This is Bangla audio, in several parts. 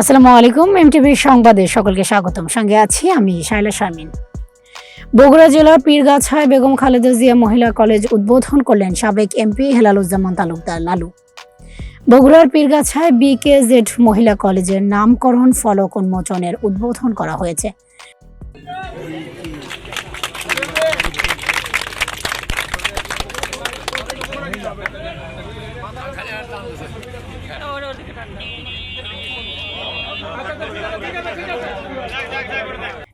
আসসালামু আলাইকুম এমটিভির সংবাদে সকলকে স্বাগতম। সঙ্গে আছি আমি শাইলা শারমিন। বগুড়া জেলার পীরগাছায় বেগম খালেদা জিয়া মহিলা কলেজ উদ্বোধন করলেন সাবেক এমপি হেলালুজ্জামান তালুকদার লালু। বগুড়ার পীরগাছায় বিকে জেড মহিলা কলেজের নামকরণ ফলক উন্মোচনের উদ্বোধন করা হয়েছে।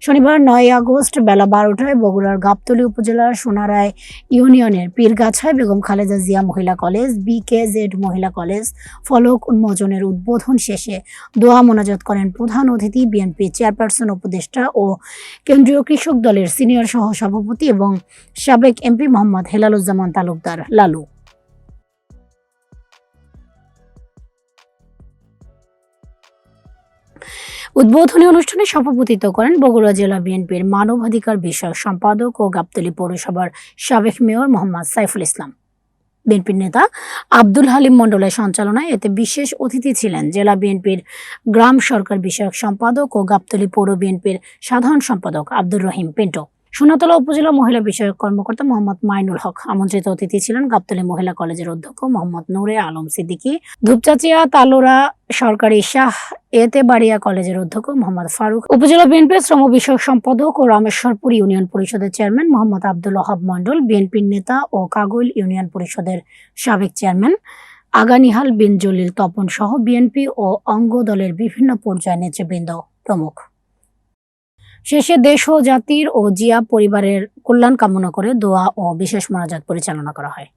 শনিবার নয় আগস্ট বেলা বারোটায় বগুড়ার গাবতলী উপজেলার সোনারায় ইউনিয়নের পীরগাছায় বেগম খালেদা জিয়া মহিলা কলেজ বিকে জেড মহিলা কলেজ, ফলক উন্মোচনের উদ্বোধন শেষে দোয়া মোনাজাত করেন প্রধান অতিথি, বিএনপি চেয়ারপারসন উপদেষ্টা ও কেন্দ্রীয় কৃষক দলের সিনিয়র সহ সভাপতি এবং সাবেক এমপি মোহাম্মদ হেলালুজ্জামান তালুকদার লালু। উদ্বোধনী অনুষ্ঠানে সভাপতিত্ব করেন বগুড়া জেলা বিএনপির মানবাধিকার বিষয়ক সম্পাদক ও গাবতলী পৌরসভার সাবেক মেয়র মোহাম্মদ সাইফুল ইসলাম। বিএনপির নেতা আব্দুল হালিম মন্ডলের সঞ্চালনায় এতে বিশেষ অতিথি ছিলেন জেলা বিএনপির গ্রাম সরকার বিষয়ক সম্পাদক ও গাবতলী পৌর বিএনপির সাধারণ সম্পাদক আব্দুর রহিম পেন্টো। সোনাতলা উপজেলা মহিলা বিষয়ক কর্মকর্তা মোহাম্মদ মাইনুল হক আমন্ত্রিত অতিথি ছিলেন গাবতলী মহিলা কলেজের অধ্যক্ষ মোহাম্মদ নূরে আলম সিদ্দিকী, ধূপচাচিয়া তালোরা সরকারি শাহ এতে বাড়িয়া কলেজের অধ্যক্ষ মোহাম্মদ ফারুক, উপজেলা বিএনপির শ্রম বিষয়ক সম্পাদক ও রামেশ্বরপুর ইউনিয়ন পরিষদের চেয়ারম্যান মোহাম্মদ আব্দুল ওহাব মন্ডল বিএনপির নেতা ও কাগল ইউনিয়ন পরিষদের সাবেক চেয়ারম্যান আগানিহাল বিন জলিল তপন সহ বিএনপি ও অঙ্গ দলের বিভিন্ন পর্যায়ের নেতৃবৃন্দ প্রমুখ। শেষে দেশ ও জাতির ও জিয়া পরিবারের কল্যাণ কামনা করে দোয়া ও বিশেষ মোনাজাত পরিচালনা করা হয়।